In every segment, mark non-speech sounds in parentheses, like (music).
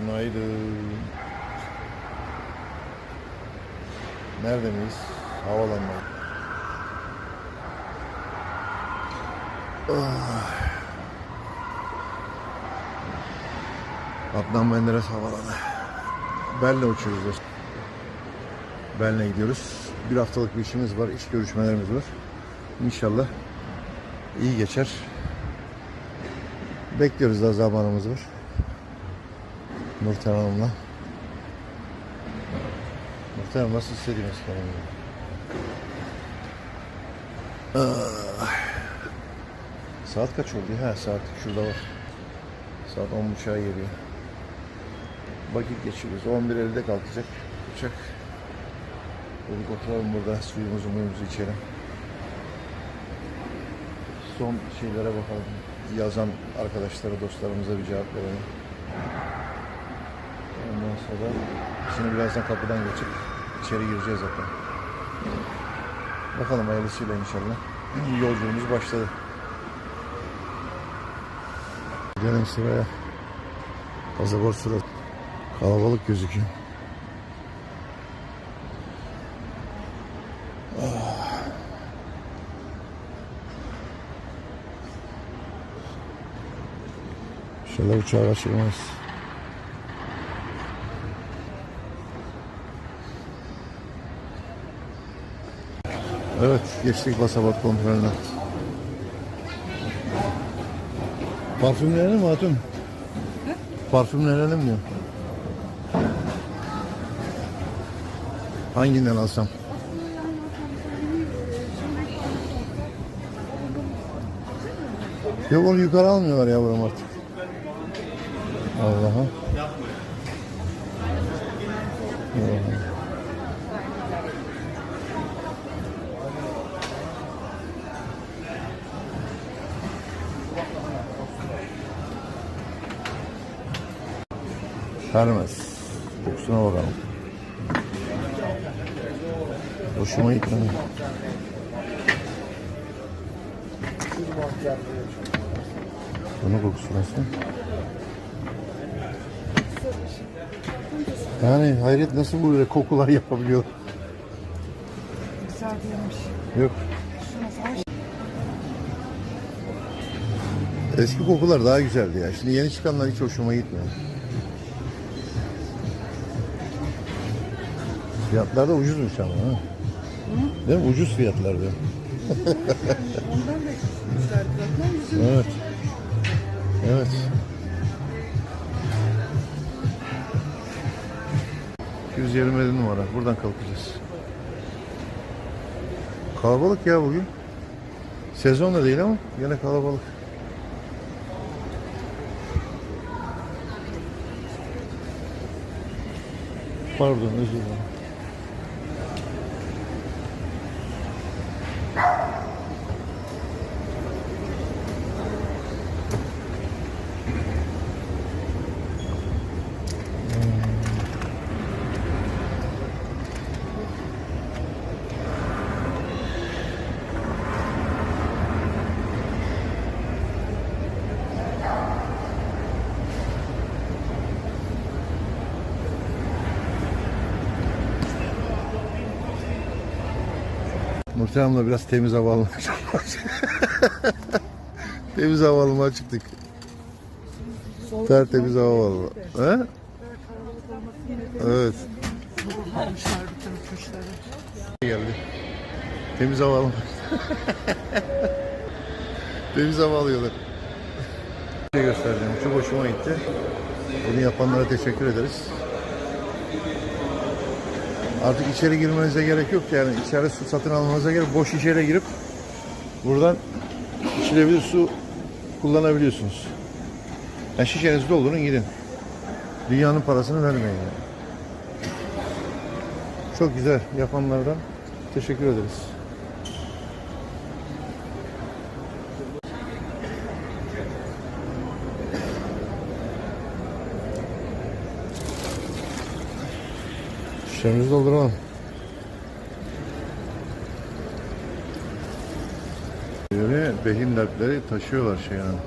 Günaydın. Nerede miyiz? Havalanma. Ah. Adnan Menderes havalanı. Belle uçuyoruz. Belle gidiyoruz. Bir haftalık bir işimiz var. iş görüşmelerimiz var. İnşallah iyi geçer. Bekliyoruz daha zamanımız var. Nurten Hanım'la. Nurten Hanım nasıl hissediyorsunuz kendinizi? Ah. Saat kaç oldu? Ha saat şurada var. Saat 10.30'a geliyor. Vakit geçiriyoruz. 11.50'de kalkacak uçak. Dedik oturalım burada suyumuzu muyumuzu içelim. Son şeylere bakalım. Yazan arkadaşlara, dostlarımıza bir cevap verelim. Sonra şimdi birazdan kapıdan geçip içeri gireceğiz zaten. Bakalım hayırlısıyla inşallah. (clears throat) Yolculuğumuz başladı. Gidelim sıraya. Pasaport sırası. Kalabalık gözüküyor. Ah. İnşallah uçağı kaçırmaz. Evet, geçtik pasaport kontrolüne. Parfümlerini mi hatun? Parfümlerini mi diyor? Hanginden alsam? Yok onu yukarı almıyorlar yavrum artık. Allah'a. Hermes. Kokusuna bakalım. Hoşuma gitmedi. Bunun kokusu nasıl? Yani hayret nasıl böyle kokular yapabiliyor? Güzel değilmiş. Yok. Eski kokular daha güzeldi ya. Şimdi yeni çıkanlar hiç hoşuma gitmiyor. Fiyatlar da ucuzmuş ama ha. Değil mi? Ucuz fiyatlar diyor. Ondan da güzel zaten. Yüzüm Evet. Evet. ...227 numara. Buradan kalkacağız. Kalabalık ya bugün. Sezon da değil ama yine kalabalık. Pardon özür dilerim. Hanım'la biraz temiz hava almaya Temiz hava almaya çıktık. Tertemiz hava alma. He? Evet. Geldi. Temiz hava alma. Temiz hava alıyorlar. Şey göstereceğim. Çok hoşuma gitti. Bunu yapanlara teşekkür ederiz. Artık içeri girmenize gerek yok yani içeri su satın almanıza gerek boş içeri girip buradan içilebilir su kullanabiliyorsunuz. Yani şişenizi doldurun gidin. Dünyanın parasını vermeyin yani. Çok güzel yapanlardan teşekkür ederiz. Şişemizi dolduralım. Behin dertleri taşıyorlar şey yani.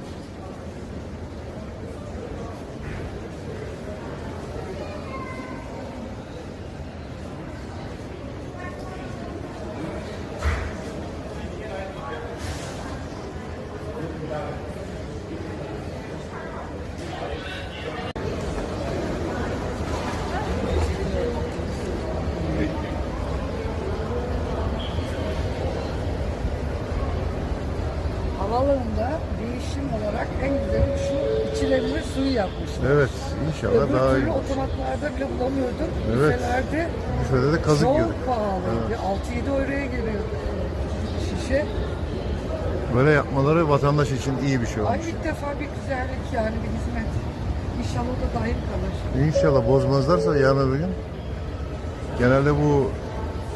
Yapmışlar. Evet inşallah Öbür daha iyi. otomatlarda bile bulamıyordum. Evet. Büfelerde Büfede de kazık çok yiyorduk. pahalı. Evet. Bir 6-7 euroya geliyor şişe. Böyle yapmaları vatandaş için iyi bir şey Ay olmuş. ilk defa bir güzellik yani bir hizmet. İnşallah o da daim kalır. İnşallah bozmazlarsa yarın öbür gün. Genelde bu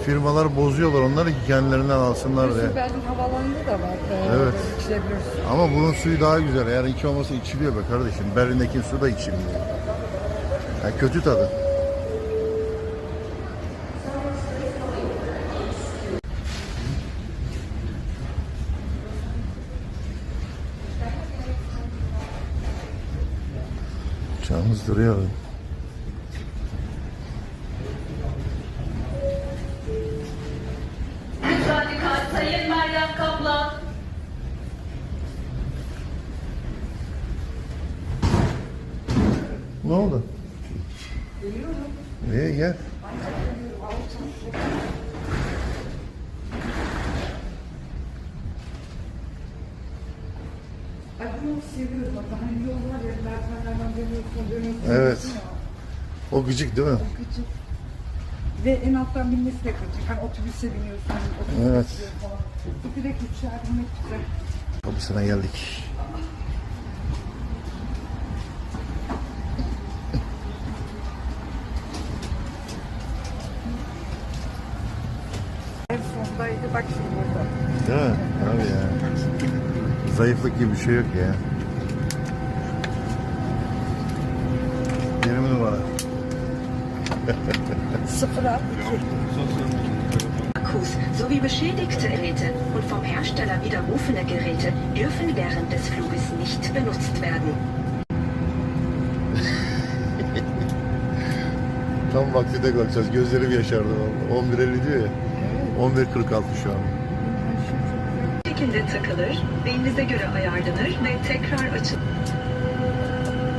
firmalar bozuyorlar onları ki kendilerinden alsınlar diye. Berlin havalanında da var. Ee, Evet. içilebilirsin. Ama bunun suyu daha güzel. Eğer iki olmasa içiliyor be kardeşim. Berlin'deki su da içilmiyor. Yani kötü tadı. Uçağımız duruyor. Seviyorum. Hani yol var ya merdivenlerden dönüyorsun dönüyorsun. Evet. O gıcık değil mi? Gıcık. Ve en alttan binmesi de gıcık. Hani otobüse biniyorsun. Otobüse Evet. falan. Bu direkt uçağa binmek güzel. Kapısına geldik. Zayıflık gibi bir şey yok ya. 20 numara. (laughs) Sıfıra Akkus sowie beschädigte Geräte und vom Hersteller widerrufene Geräte dürfen während des Fluges nicht benutzt werden. Tam vaktinde kalkacağız. Gözlerim yaşardı vallahi. 11.50 diyor ya. 11.46 şu an. Şekilde takılır, beyninize göre ayarlanır ve tekrar açılır.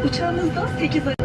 Uçağımızda 8 Evet,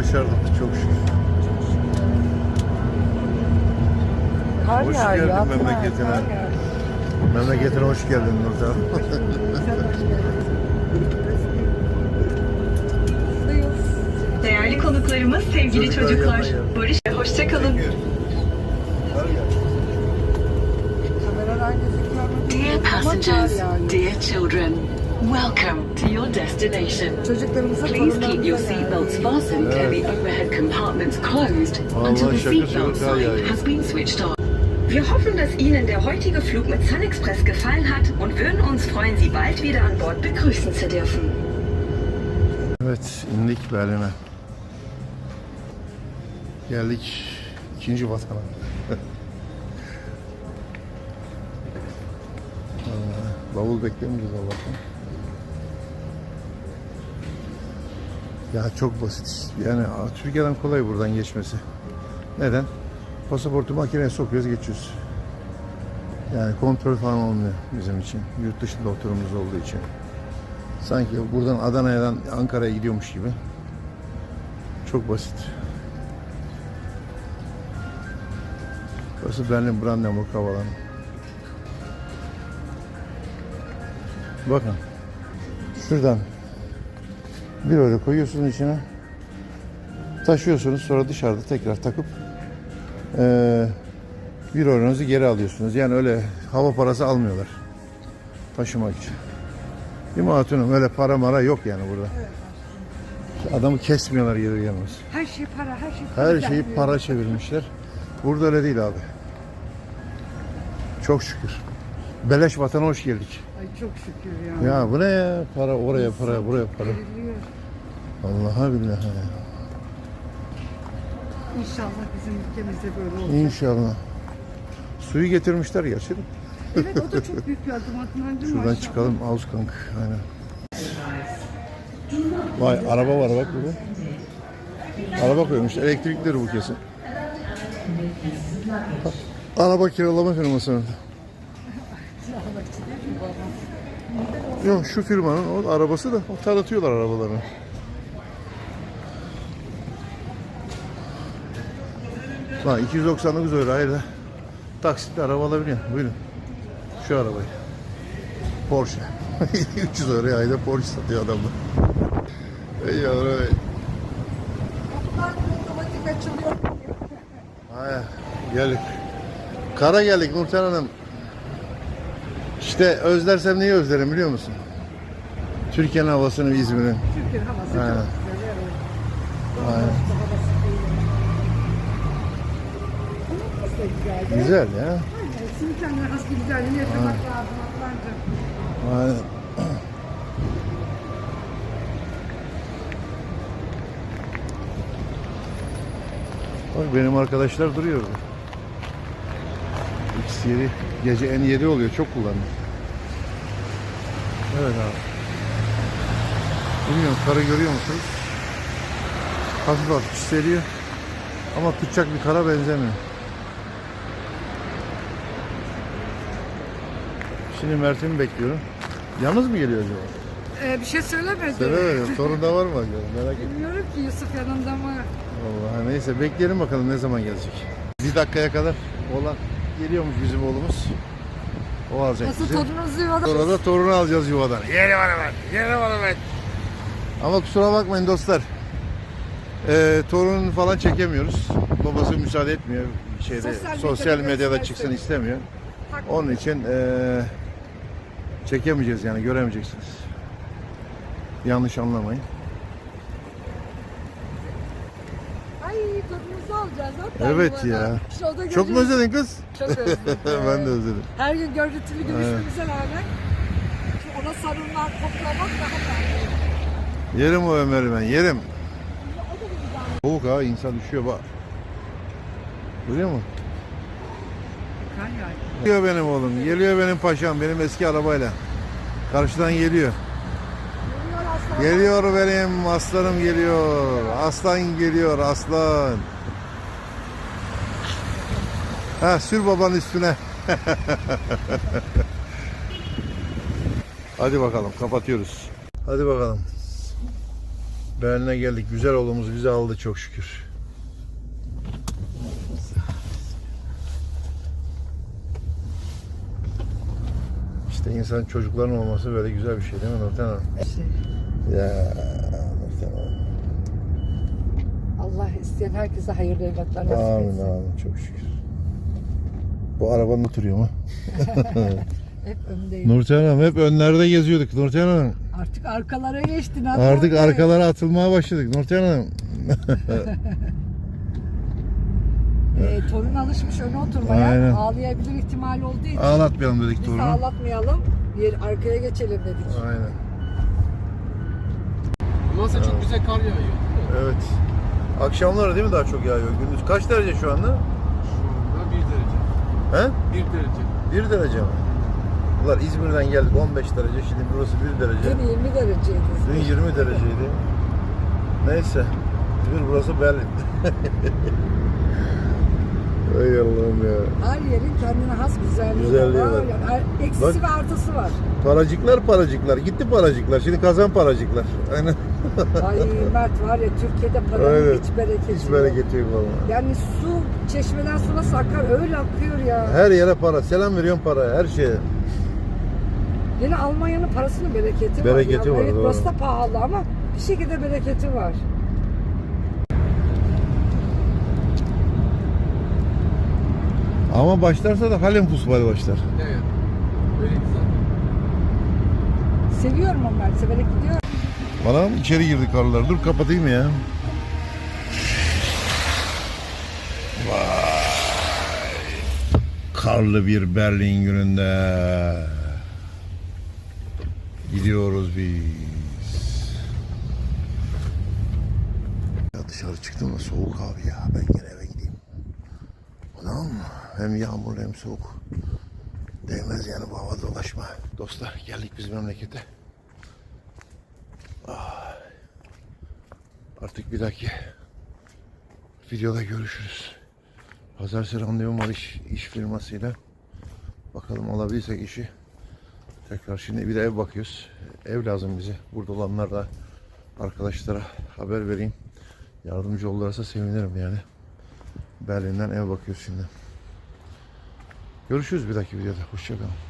başardık çok şükür. Kar Hoş yağıyor, geldin Adnan, memleketine. kar. Memleketine hoş geldin Nurten. Değerli konuklarımız, sevgili Çocuklar çocuklar. Barış gözüküyor mu? Dear passengers, dear children, Welcome to your destination. Çocuklarımıza Please keep your seatbelts fastened and the overhead compartments closed Vallahi until the seatbelt sign has been switched on. Wir hoffen, dass Ihnen der heutige Flug mit Sun Express gefallen hat und würden uns freuen, Sie bald wieder an Bord begrüßen zu dürfen. Evet, indik Berlin'e. Geldik ikinci vatana. (laughs) Bavul beklemeyeceğiz Allah'tan. Ya çok basit. Yani Türkiye'den kolay buradan geçmesi. Neden? Pasaportu makineye sokuyoruz geçiyoruz. Yani kontrol falan olmuyor bizim için. Yurt dışında oturumumuz olduğu için. Sanki buradan Adana'dan Ankara'ya gidiyormuş gibi. Çok basit. Burası Berlin Brandenburg Havalanı. Bakın. Şuradan bir öyle koyuyorsunuz içine. Taşıyorsunuz sonra dışarıda tekrar takıp eee bir euronuzu geri alıyorsunuz. Yani öyle hava parası almıyorlar. Taşımak için. Değil mi hatunum? Öyle para mara yok yani burada. Adamı kesmiyorlar gelir gelmez. Her şey para, her şey para. Her şeyi para çevirmişler. Burada öyle değil abi. Çok şükür. Beleş vatana hoş geldik. Ay çok şükür ya. Ya bu ne ya? Para oraya para buraya para. Veriliyor. Allah'a billahi. ya. İnşallah bizim ülkemizde böyle olur. İnşallah. Suyu getirmişler gerçi. de. Evet o da çok büyük bir adım Adnancığım. Şuradan maşallah. çıkalım Ausgang. Aynen. Vay araba var bak burada. Araba koymuş. Elektrikleri bu kesin. Araba kiralama firması. Yok şu firmanın o arabası da o tanıtıyorlar arabalarını. Bak 299 euro ayda taksitle araba alabiliyorsun. Buyurun. Şu arabayı. Porsche. (laughs) 300 euroya ayda Porsche satıyor adamlar. Ey yavrum ey. Haya geldik. Kara geldik Nurten Hanım. İşte özlersem neyi özlerim biliyor musun? Türkiye'nin havasını İzmir'in. Türkiye'nin havası çok güzel. Evet. Aynen. Güzel. Ya. Aynen. Sizin kendine has bir güzelliğini yaşamak lazım Adnancığım. Aynen. Bak benim arkadaşlar duruyor orada. X7 gece N7 oluyor çok kullandım. Evet abi. Bilmiyorum karı görüyor musunuz? Hafif hafif çiseliyor. Ama tutacak bir kara benzemiyor. Şimdi Mert'imi bekliyorum. Yalnız mı geliyor acaba? Ee, bir şey söylemedi. Sevemedim. (laughs) Sorun da var mı acaba? Merak ettim. Bilmiyorum ki Yusuf yanında mı? Vallahi neyse bekleyelim bakalım ne zaman gelecek. Bir dakikaya kadar oğlan geliyormuş bizim oğlumuz. O alacak Nasıl bizi. torununuzu yuvada? Sonra da torunu alacağız yuvadan. Yeni var hemen. Yeni var hemen. Ama kusura bakmayın dostlar. Ee, torun falan çekemiyoruz. Babası müsaade etmiyor. Şeyde, Sosyal sosyal, medyada çıksın istemiyor. Haklı. Onun için ee, çekemeyeceğiz yani göremeyeceksiniz. Yanlış anlamayın. Ay Hatta Evet ya. Da Çok mu özledin kız? Çok özledim. (laughs) ben de özledim. Her gün görüntülü görüşmemize rağmen ona sarılmak, koklamak daha farklı. Yerim o Ömer'i ben yerim. Soğuk ha insan düşüyor bak. Görüyor musun? Geliyor benim oğlum. Geliyor benim paşam. Benim eski arabayla. Karşıdan geliyor. Geliyor benim aslanım geliyor. Aslan geliyor aslan. Ha sür babanın üstüne. (laughs) Hadi bakalım kapatıyoruz. Hadi bakalım. Berlin'e geldik. Güzel oğlumuz bizi aldı çok şükür. İşte insan çocukların olması böyle güzel bir şey değil mi Nurten Hanım? Ya Nurten Hanım. Allah isteyen herkese hayırlı evlatlar nasip Amin etsin. amin çok şükür. Bu arabanın oturuyor mu? (laughs) Hep öndeyim. Nurten Hanım hep önlerde geziyorduk Nurten Hanım. Artık arkalara geçtin. Hasan Artık Bey. arkalara atılmaya başladık Nurten Hanım. (laughs) Ee, torun alışmış öne oturmaya. Aynen. Ağlayabilir ihtimali olduğu için. Ağlatmayalım dedik Biz torunu. ağlatmayalım. Yer, arkaya geçelim dedik. Aynen. Masa çok güzel kar yağıyor. Evet. Akşamları değil mi daha çok yağıyor? Gündüz kaç derece şu anda? Şu anda 1 derece. He? 1 derece. 1 derece mi? Ulan İzmir'den geldik 15 derece. Şimdi burası 1 derece. Dün 20 dereceydi. Dün 20 dereceydi. Neyse. İzmir burası Berlin. (laughs) Ey Allah'ım ya. Her yerin kendine has güzelliği, Güzelliği var. var. Yani eksisi Bak. ve artısı var. Paracıklar paracıklar. Gitti paracıklar. Şimdi kazan paracıklar. Aynen. (laughs) Ay Mert var ya Türkiye'de paranın Aynen. hiç bereketi Hiç yok. bereketi yok valla. Yani su çeşmeden su nasıl akar öyle akıyor ya. Her yere para. Selam veriyorum para. Her şeye. Yine Almanya'nın parasının bereketi, Bereketi var. var, ya. Evet, doğru. burası da pahalı ama bir şekilde bereketi var. Ama başlarsa da Halem Fußball başlar. Evet. Öyleydi zaten. Seviyorum ben. Severek gidiyorum. Bana mı içeri girdi karlar? Dur kapatayım ya. Vay. Karlı bir Berlin gününde. Gidiyoruz biz. Ya dışarı çıktım da soğuk abi ya. Ben gene Hem yağmur hem soğuk. Değmez yani bu havada dolaşma. Dostlar geldik biz memlekete. Artık bir dahaki videoda görüşürüz. Pazartesi randevum var iş, iş firmasıyla. Bakalım alabilirsek işi. Tekrar şimdi bir de ev bakıyoruz. Ev lazım bize. Burada olanlar da arkadaşlara haber vereyim. Yardımcı olurlarsa sevinirim yani. Berlin'den ev bakıyoruz şimdi. Görüşürüz bir dahaki videoda. Hoşçakalın.